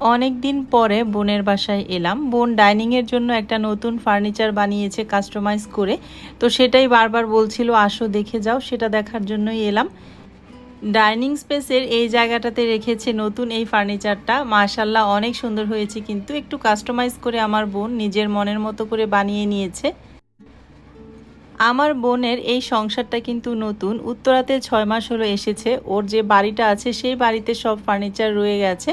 অনেক দিন পরে বোনের বাসায় এলাম। বোন ডাইনিংয়ের জন্য একটা নতুন ফার্নিচার বানিয়েছে কাস্টমাইজ করে। তো সেটাই বারবার বলছিল, আসো, দেখে যাও। সেটা দেখার জন্যই এলাম। ডাইনিং স্পেসের এই জায়গাটাতে রেখেছে নতুন এই ফার্নিচারটা। মাশাল্লাহ অনেক সুন্দর হয়েছে। কিন্তু একটু কাস্টমাইজ করে আমার বোন নিজের মনের মতো করে বানিয়ে নিয়েছে। আমার বোনের এই সংসারটা কিন্তু নতুন। উত্তরাতে ছয় মাস হলো এসেছে। ওর যে বাড়িটা আছে, সেই বাড়িতে সব ফার্নিচার রয়ে গেছে।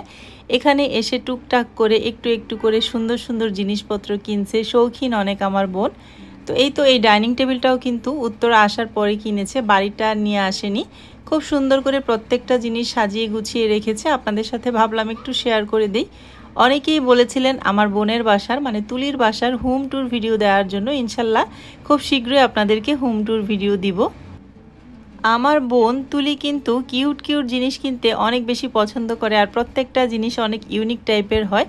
এখানে এসে টুকটাক করে একটু একটু করে সুন্দর সুন্দর জিনিসপত্র কিনছে। শৌখিন অনেক আমার বোন। তো এই তো এই ডাইনিং টেবিলটাও কিন্তু উত্তরা আসার পরে কিনেছে। বাড়িটা নিয়ে আসেনি। খুব সুন্দর করে প্রত্যেকটা জিনিস সাজিয়ে গুছিয়ে রেখেছে। আপনাদের সাথে ভাবলাম একটু শেয়ার করে দিই। অনেকেই বলেছিলেন আমার বোনের বাসার মানে তুলির বাসার হোম ট্যুর ভিডিও দেওয়ার জন্য ইনশাল্লাহ খুব শীঘ্রই আপনাদেরকে হোম ট্যুর ভিডিও দিব। আমার বোন তুলি কিন্তু কিউট কিউট জিনিস কিনতে অনেক বেশি পছন্দ করে আর প্রত্যেকটা জিনিস অনেক ইউনিক টাইপের হয়।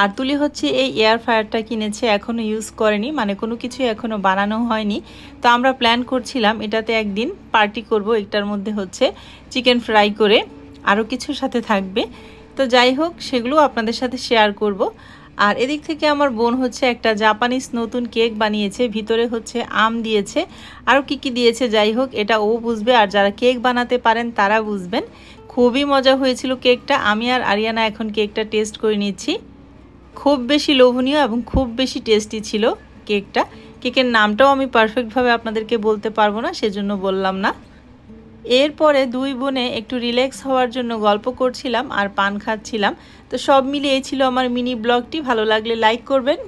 আর তুলি হচ্ছে এই এয়ার ফ্রায়ারটা কিনেছে এখনও ইউজ করেনি মানে কোনো কিছু এখনও বানানো হয়নি। তো আমরা প্ল্যান করছিলাম এটাতে একদিন পার্টি করব, একটার মধ্যে হচ্ছে চিকেন ফ্রাই করে আরও কিছুর সাথে থাকবে। তো যাই হোক, সেগুলো আপনাদের সাথে শেয়ার করব। আর এদিক থেকে আমার বোন হচ্ছে একটা জাপানিজ নতুন কেক বানিয়েছে, ভিতরে হচ্ছে আম দিয়েছে। আরও কি কি দিয়েছে, যাই হোক, এটা ও বুঝবে। আর যারা কেক বানাতে পারেন, তারা বুঝবেন। খুবই মজা হয়েছিল কেকটা আমি আর আরিয়ানা এখন কেকটা টেস্ট করে নিচ্ছি। খুব বেশি লোভনীয় এবং খুব বেশি টেস্টি ছিল কেকটা। কেকের নামটাও আমি পারফেক্টভাবে আপনাদেরকে বলতে পারব না, সেজন্য বললাম না। এরপরে দুই বোনে একটু রিল্যাক্স হওয়ার জন্য গল্প করছিলাম আর পান খাচ্ছিলাম। তো সব মিলিয়ে ছিল আমার মিনি ব্লগটি ভালো লাগলে লাইক করবেন।